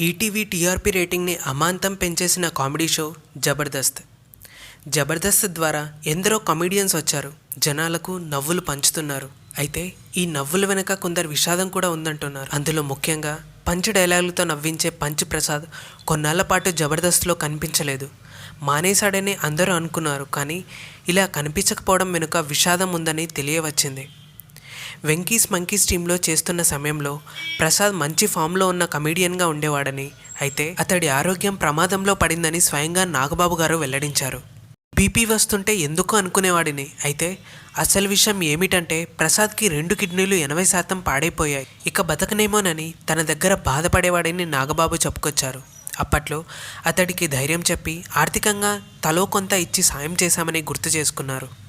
ETV TRP రేటింగ్ని అమాంతం పెంచేసిన కామెడీ షో జబర్దస్త్. జబర్దస్త్ ద్వారా ఎందరో కమెడియన్స్ వచ్చారు జనాలకు నవ్వులు పంచుతున్నారు. అయితే ఈ నవ్వుల వెనుక కొందరు విషాదం కూడా ఉందంటున్నారు. అందులో ముఖ్యంగా పంచ్ డైలాగులతో నవ్వించే పంచ్ ప్రసాద్ కొన్నాళ్ళ పాటు జబర్దస్త్లో కనిపించలేదు. మానేశాడని అందరూ అనుకున్నారు కానీ ఇలా కనిపించకపోవడం వెనుక విషాదం ఉందని తెలియవచ్చింది. వెంకీస్ మంకీస్ టీంలో చేస్తున్న సమయంలో ప్రసాద్ మంచి ఫామ్లో ఉన్న కమీడియన్గా ఉండేవాడని. అయితే అతడి ఆరోగ్యం ప్రమాదంలో పడిందని స్వయంగా నాగబాబు గారు వెల్లడించారు. బీపీ వస్తుంటే ఎందుకు అనుకునేవాడిని? అయితే అసలు విషయం ఏమిటంటే ప్రసాద్కి రెండు కిడ్నీలు ఎనభై శాతం పాడైపోయాయి. ఇక బతకనేమోనని తన దగ్గర బాధపడేవాడని నాగబాబు చెప్పుకొచ్చారు. అప్పట్లో అతడికి ధైర్యం చెప్పి ఆర్థికంగా తలో కొంత ఇచ్చి సాయం చేశామని గుర్తు చేసుకున్నారు.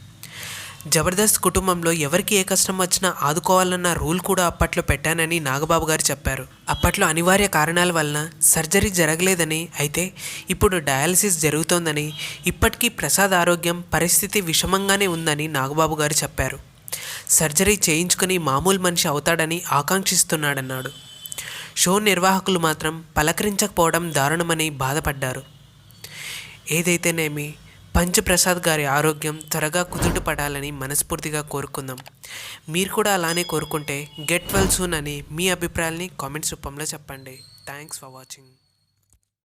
జబర్దస్త్ కుటుంబంలో ఎవరికి ఏ కష్టం వచ్చినా ఆదుకోవాలన్న రూల్ కూడా అప్పట్లో పెట్టానని నాగబాబు గారు చెప్పారు. అప్పట్లో అనివార్య కారణాల వలన సర్జరీ జరగలేదని అయితే ఇప్పుడు డయాలసిస్ జరుగుతోందని ఇప్పటికీ ప్రసాద్ ఆరోగ్యం పరిస్థితి విషమంగానే ఉందని నాగబాబు గారు చెప్పారు. సర్జరీ చేయించుకుని మామూలు మనిషి అవుతాడని ఆకాంక్షిస్తున్నాడన్నాడు. షో నిర్వాహకులు మాత్రం పలకరించకపోవడం దారుణమని బాధపడ్డారు. ఏదైతేనేమి పంచప్రసాద్ గారి ఆరోగ్యం త్వరగా కుదుటపడాలని మనస్ఫూర్తిగా కోరుకుందాం. మీరు కూడా అలానే కోరుకుంటే గెట్ వెల్ సూన్ అని మీ అభిప్రాయాల్ని కామెంట్స్ రూపంలో చెప్పండి. Thanks for watching.